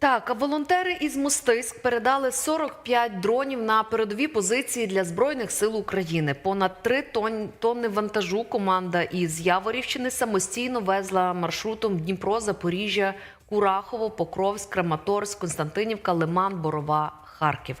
Так, волонтери із Мостиськ передали 45 дронів на передові позиції для збройних сил України. Понад 3 тонн, тонни вантажу команда із Яворівщини самостійно везла маршрутом Дніпро, Запоріжжя, Курахово, Покровськ, Краматорськ, Константинівка, Лиман, Борова, Харків.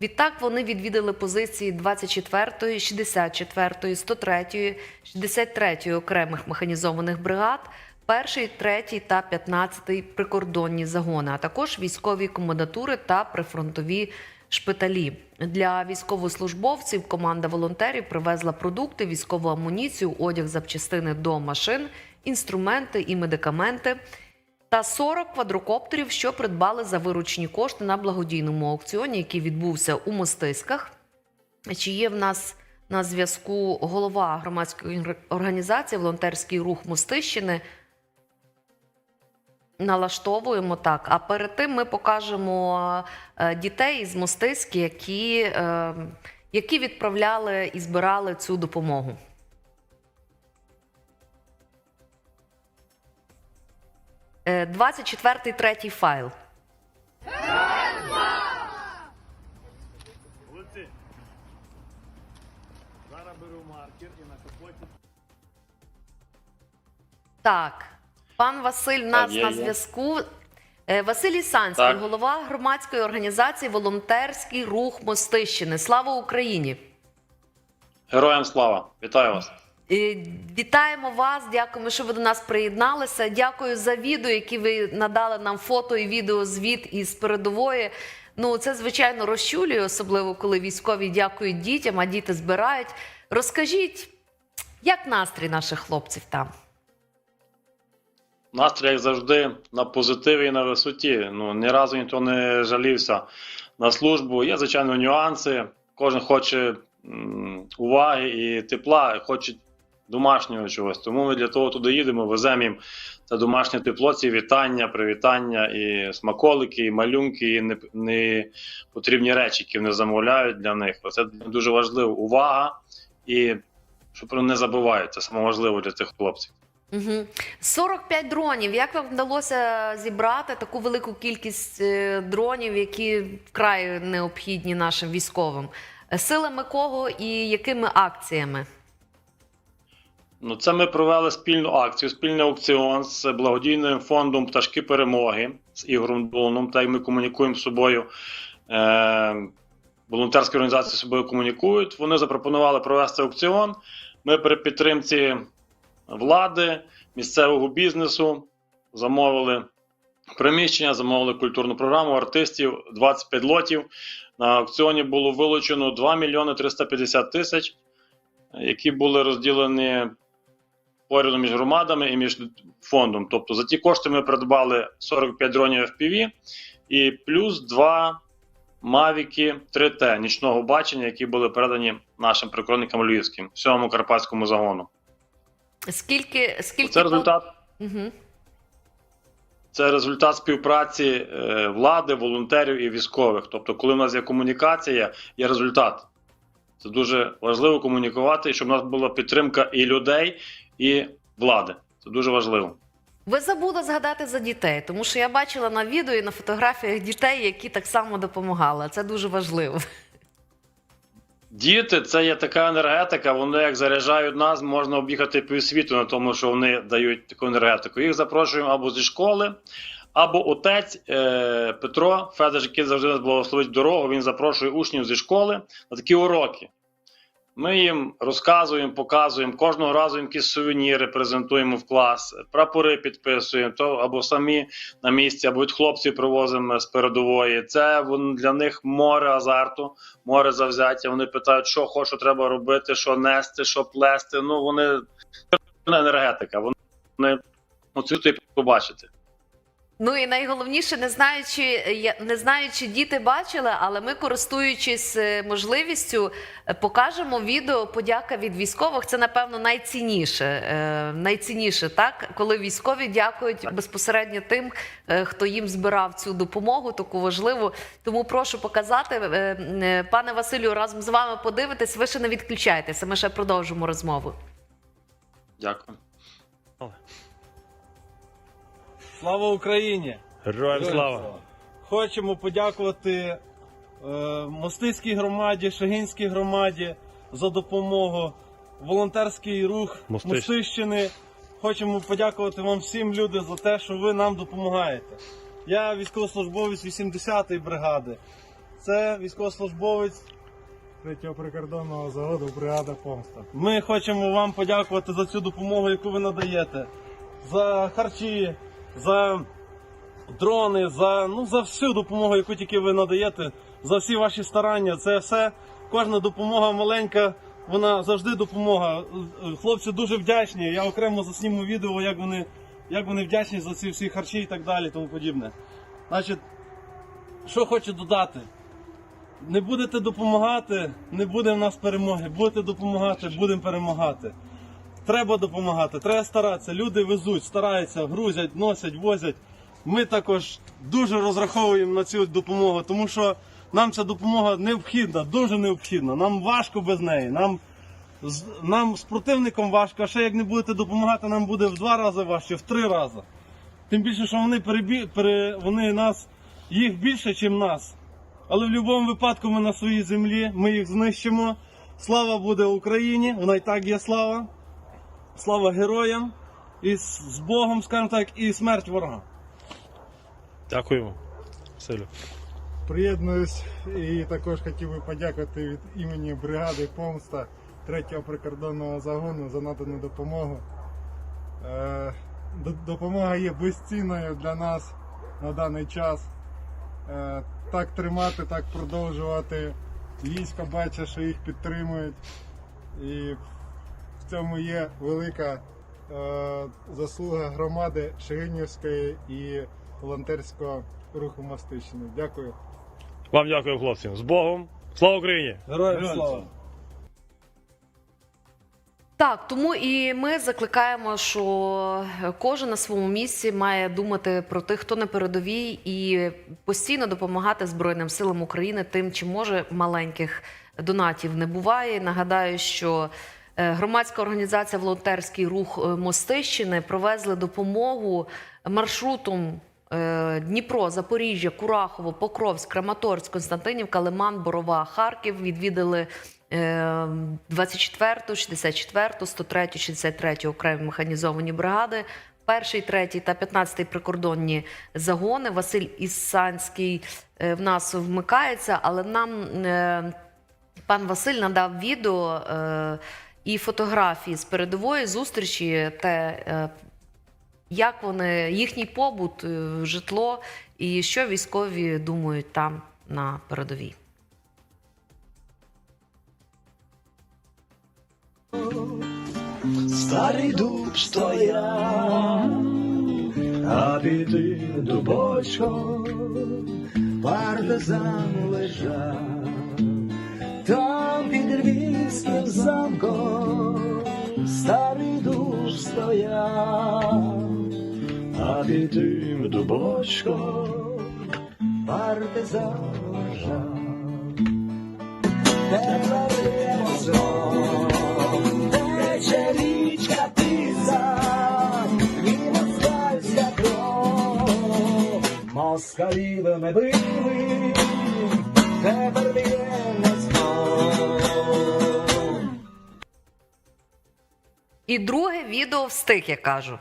Відтак вони відвідали позиції 24-ї, 64-ї, 103-ї, 63-ї окремих механізованих бригад, 1-й, 3-й та 15-й прикордонні загони, а також військові комендатури та прифронтові шпиталі. Для військовослужбовців команда волонтерів привезла продукти, військову амуніцію, одяг запчастини до машин, інструменти і медикаменти та 40 квадрокоптерів, що придбали за виручні кошти на благодійному аукціоні, який відбувся у Мостиськах. Чи є в нас на зв'язку голова громадської організації Волонтерський рух Мостищини? Налаштовуємо так. А перед тим ми покажемо е, дітей з Мостиськи, які, е, які відправляли і збирали цю допомогу. Е, 24-й третій файл. Молодці. Зараз беру маркер і на капоті. Так, пан Василь нас є, на зв'язку. Е, Василь Ісанський, Так. голова громадської організації Волонтерський рух Мостищини. Слава Україні! Героям слава! Вітаю вас! Е, Вітаємо вас, дякуємо, що ви до нас приєдналися. Дякую за відео, які ви надали нам фото і відео звіт із передової. Ну, це звичайно розчулює, особливо коли військові дякують дітям, а діти збирають. Розкажіть, як настрій наших хлопців там? Настрій, як завжди, на позитиві і на висоті. Ну, ні разу ніхто не жалівся на службу. Є, звичайно, нюанси. Кожен хоче уваги і тепла, хоче домашнього чогось. Тому ми для того туди їдемо, веземо їм це домашнє тепло, ці вітання, привітання, і смаколики, і малюнки, і не, не потрібні речі, які вони замовляють для них. Це дуже важливо. Увага і щоб про не забувають. Це саме важливо для цих хлопців. Угу. 45 дронів. Як вам вдалося зібрати таку велику кількість е, дронів, які вкрай необхідні нашим військовим? Е, Силами кого і якими акціями? Ну, це ми провели спільну акцію, спільний аукціон з благодійним фондом Пташки перемоги з Ігорем Долоном. Так як ми комунікуємо з собою. Е- волонтерські організації з собою комунікують. Вони запропонували провести аукціон. Ми при підтримці влади, місцевого бізнесу замовили приміщення, замовили культурну програму артистів 25 лотів. На аукціоні було вилучено 2 мільйони 350 тисяч, які були розділені поряду між громадами і між фондом. Тобто за ті кошти ми придбали 45 дронів FPV і плюс 2 Мавіки 3T нічного бачення, які були передані нашим прикордонникам львівським, всьому карпатському загону. Скільки скільки Це результат. Угу. Це результат співпраці е, влади, волонтерів і військових. Тобто, коли в нас є комунікація, є результат. Це дуже важливо комунікувати, щоб у нас була підтримка і людей, і влади. Це дуже важливо. Ви забули згадати за дітей, тому що я бачила на відео і на фотографіях дітей, які так само допомагали. Це дуже важливо. Діти це є така енергетика. Вони як заряджають нас, можна об'їхати півсвіту на тому, що вони дають таку енергетику. Їх запрошуємо або зі школи, або отець е, Петро Федор, який завжди нас благословить дорогу. Він запрошує учнів зі школи на такі уроки. Ми їм розказуємо, показуємо кожного разу якісь сувеніри презентуємо в клас, прапори підписуємо, то або самі на місці, або від хлопців привозимо з передової. Це для них море азарту, море завзяття. Вони питають, що хочуть, що треба робити, що нести, що плести. Ну вони енергетика. Вони ну, це побачити. Ну і найголовніше, не знаю, чи я не знаю, чи діти бачили, але ми, користуючись е, можливістю, е, покажемо відео подяка від військових. Це напевно найцінніше. е, Найцінніше, так коли військові дякують безпосередньо тим, е, хто їм збирав цю допомогу, таку важливу. Тому прошу показати, Е, е, пане Василю, разом з вами подивитись. Ви ще не відключайтеся. Ми ще продовжимо розмову. Дякую. Слава Україні! Героям слава! хочемо подякувати е, Мостицькій громаді, Шегинській громаді за допомогу, волонтерський рух Мостищ- Мостищини. Хочемо подякувати вам всім люди за те, що ви нам допомагаєте. Я військовослужбовець 80-ї бригади. Це військовослужбовець Третього прикордонного заводу бригада помста. Ми хочемо вам подякувати за цю допомогу, яку ви надаєте, за харчі, за дрони, за, ну, за всю допомогу, яку тільки ви надаєте, за всі ваші старання. Це все, кожна допомога маленька, вона завжди допомога. Хлопці дуже вдячні. Я окремо засніму відео, як вони, як вони вдячні за ці всі харчі і так далі, тому подібне. Значить, що хочу додати. Не будете допомагати, не буде в нас перемоги. Будете допомагати, будемо перемагати. Треба допомагати, треба старатися. Люди везуть, стараються, грузять, носять, возять. Ми також дуже розраховуємо на цю допомогу, тому що нам ця допомога необхідна, дуже необхідна. Нам важко без неї. Нам, нам з противником важко, а ще як не будете допомагати, нам буде в два рази важче, в три рази. Тим більше, що вони перебі... пере... вони нас, їх більше, ніж нас. Але в будь-якому випадку ми на своїй землі, ми їх знищимо. Слава буде Україні, вона і так є слава. Слава героям і з Богом, скажімо так, і смерть ворогам. Дякуємо. Василю. Приєднуюсь і також хотів би подякувати від імені бригади помста третього прикордонного загону за надану допомогу. Е, Допомога є безцінною для нас на даний час. Е, Так тримати, так продовжувати. Військо бачить, що їх підтримують. І в цьому є велика е, заслуга громади Шегинівської і волонтерського руху Мостищини. Дякую. Вам дякую, хлопці. З Богом. Слава Україні! Героям слава! Так, тому і ми закликаємо, що кожен на своєму місці має думати про тих, хто на передовій, і постійно допомагати Збройним силам України тим, чи може маленьких донатів не буває. Нагадаю, що громадська організація Волонтерський рух е, Мостищини провезли допомогу маршрутом. е, Дніпро, Запоріжжя, Курахово, Покровськ, Краматорськ, Константинівка, Лиман, Борова, Харків відвідали е, 24, 64, 103, 63 окремі механізовані бригади. Перший, третій та 15 прикордонні загони. Василь Іссанський е, в нас вмикається, але нам е, пан Василь надав відео е, і фотографії з передової зустрічі, те, е, як вони, їхній побут, е, житло і що військові думають там на передовій. Старий дуб стояв, а під дубочком партизан лежав, львівським замком старий дуб стояв, а під тим дубочком партизан лежав. Тепер мостом, тече річка Тиса, і ми били, тепер є І друге відео встиг, я кажу.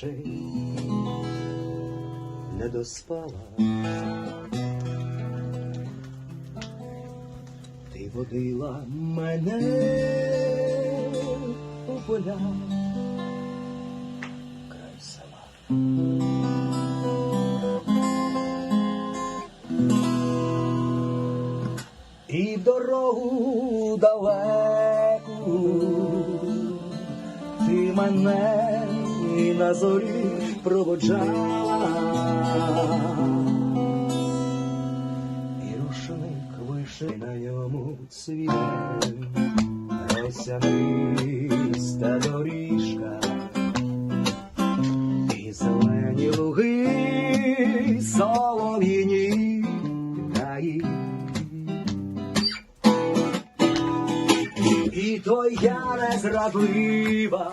Ти ночей не доспала, ти водила мене у поля край села. І дорогу далеку ти мене і на зорі проводжала. І рушив Ще на ньому цвіте росяниста доріжка і зелені луги солов'їні гаї. І то я незрадлива,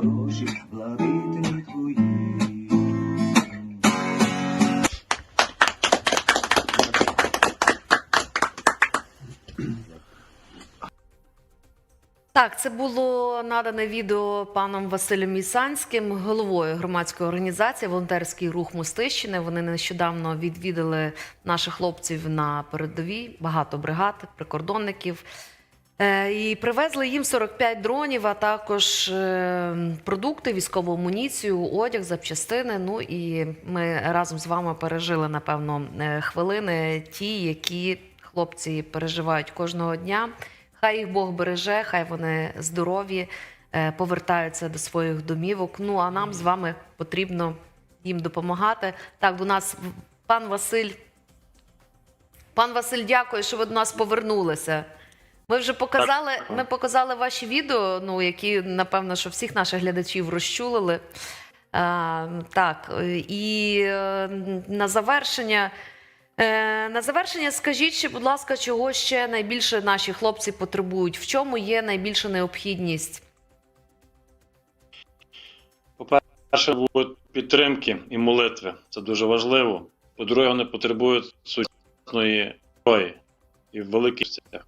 хороші, блакитні твої. Так, це було надане відео паном Василем Місанським, головою громадської організації Волонтерський рух Мостищини. Вони нещодавно відвідали наших хлопців на передовій, багато бригад, прикордонників. Е, І привезли їм 45 дронів, а також е, продукти, військову амуніцію, одяг, запчастини. Ну і ми разом з вами пережили, напевно, е, хвилини, ті, які хлопці переживають кожного дня. Хай їх Бог береже, хай вони здорові, повертаються до своїх домівок. Ну а нам з вами потрібно їм допомагати. Так, до нас пан Василь. Пан Василь, дякую, що ви до нас повернулися. Ми вже показали, ми показали ваші відео, ну які напевно, що всіх наших глядачів розчулили. А, так, і е, на завершення. Е, на завершення скажіть ще, будь ласка, чого ще найбільше наші хлопці потребують? В чому є найбільша необхідність? По-перше, будуть підтримки і молитви. Це дуже важливо. По-друге, вони потребують сучасної зброї і в великих цілях.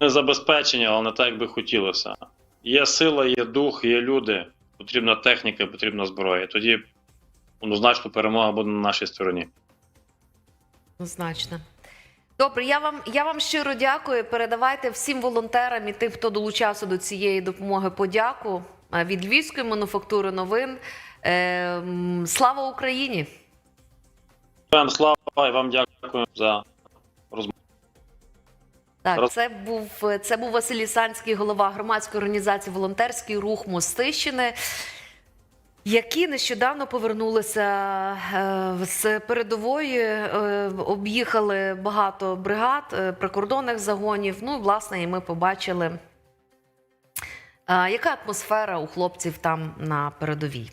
Не забезпечення, але не так, як би хотілося. Є сила, є дух, є люди, потрібна техніка, потрібна зброя. Тоді однозначно перемога буде на нашій стороні. Однозначно. Добре, я вам, я вам щиро дякую. Передавайте всім волонтерам і тим, хто долучався до цієї допомоги, подяку від Львівської мануфактури новин. Е, Слава Україні! Вам слава і вам дякую за Так, Роз- це був це був Василь Ісанський, голова громадської організації Волонтерський рух Мостищини, які нещодавно повернулися е, з передової, е, об'їхали багато бригад, е, прикордонних загонів. Ну, власне, і ми побачили, яка атмосфера у хлопців там на передовій.